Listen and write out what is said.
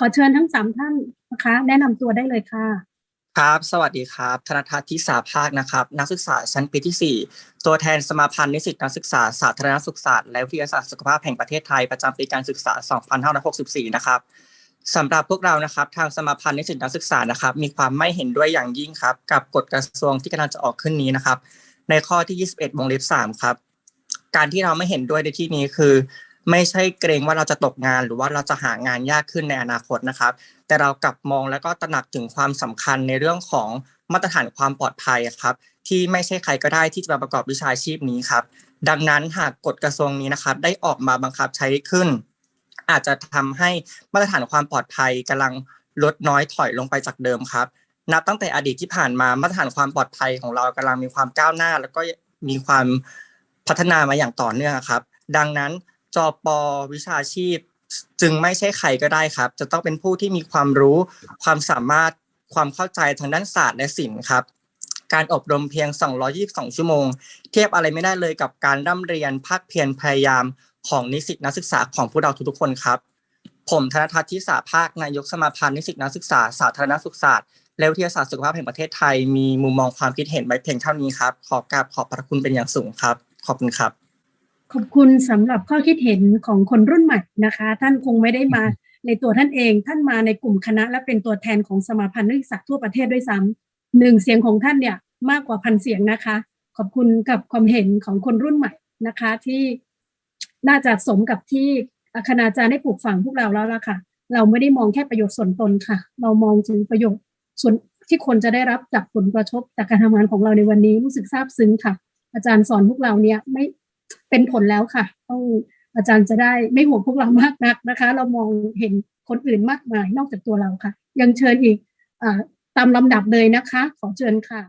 ขอเชิญทั้งสามท่านนะคะ แนะนำตัวได้เลยค่ะ ครับ สวัสดีครับ ธนทัศน์ทิสาภาคนะครับ นักศึกษาชั้นปีที่ 4 ตัวแทนสมาพันธ์นิสิตนักศึกษาสาธารณสุขศาสตร์และวิทยาศาสตร์สุขภาพแห่งประเทศไทยประจำปีการศึกษา 2564 นะครับสำหรับพวกเรานะครับทางสมาพันธ์นิสิตนักศึกษานะครับ มีความไม่เห็นด้วยอย่างยิ่งครับ กับกฎกระทรวงที่กำลังจะออกขึ้นนี้นะครับ ในข้อที่ 21 วงเล็บ 3 ครับ การที่เราไม่เห็นด้วยในที่นี้คือ ไม่ใช่เกรงว่าเราจะตกงาน หรือว่าเราจะหางานยากขึ้นในอนาคตนะครับ แต่เรากลับมองแล้วก็ตระหนักถึงความสำคัญในเรื่องของมาตรฐานความปลอดภัยครับ ที่ไม่ใช่ใครก็ได้ที่จะมาประกอบวิชาชีพนี้ครับ ดังนั้นหากกฎกระทรวงนี้นะครับ ได้ออกมาบังคับใช้ขึ้น อาจจะทำให้มาตรฐานความปลอดภัยกำลังลดน้อยถอยลงไปจากเดิมครับ นับตั้งแต่อดีตที่ผ่านมามาตรฐานความปลอดภัยของเรากำลังมีความก้าวหน้า แล้วก็มีความพัฒนามาอย่างต่อเนื่องครับ ดังนั้น จปวิชาชีพ จึงไม่ใช่ใครก็ได้ครับ จะต้องเป็นผู้ที่มีความรู้ ความสามารถความเข้าใจทางด้านศาสตร์และศิลป์ครับ การอบรมเพียง 222 ชั่วโมง เทียบอะไรไม่ได้เลยกับการร่ำเรียนภาคเพียรพยายามของนิสิตนักศึกษาของพวกเราทุกๆคนครับ ผมธนทัศน์ทิสาภาคนายกสมาพันธ์นิสิตนักศึกษาสาธารณสุขศาสตร์และวิทยาศาสตร์สุขภาพแห่งประเทศไทย มีมุมมองความคิดเห็นไว้เพียงเท่านี้ครับ ขอกราบขอบพระคุณเป็นอย่างสูงครับ ขอบคุณครับ ขอบคุณสำหรับข้อคิดเห็นของคนรุ่นใหม่นะคะ ท่านคงไม่ได้มาในตัวท่านเอง ท่านมาในกลุ่มคณะ และเป็นตัวแทนของสมาพันธ์นักศึกษาทั่วประเทศด้วยซ้ำหนึ่งเสียงของท่านเนี่ยมากกว่าพันเสียงนะคะ ขอบคุณกับความเห็นของคนรุ่นใหม่นะคะ ที่น่าจะสมกับที่คณาจารย์ได้ปลูกฝังพวกเราแล้วล่ะค่ะ เราไม่ได้มองแค่ประโยชน์ส่วนตนค่ะ เรามองถึงประโยชน์ส่วนที่คนจะได้รับจากผลกระทบจากการทำงานของเราในวันนี้รู้สึกซาบซึ้งค่ะ อาจารย์สอนพวกเราเนี่ยไม่ เป็นผลแล้วค่ะต้องอาจารย์จะได้ไม่ห่วงพวกเรามากนักนะคะ เรามองเห็นคนอื่นมากมายนอกจากตัวเราค่ะ ยังเชิญอีกอตามลำดับเลยนะคะ ขอเชิญค่ะ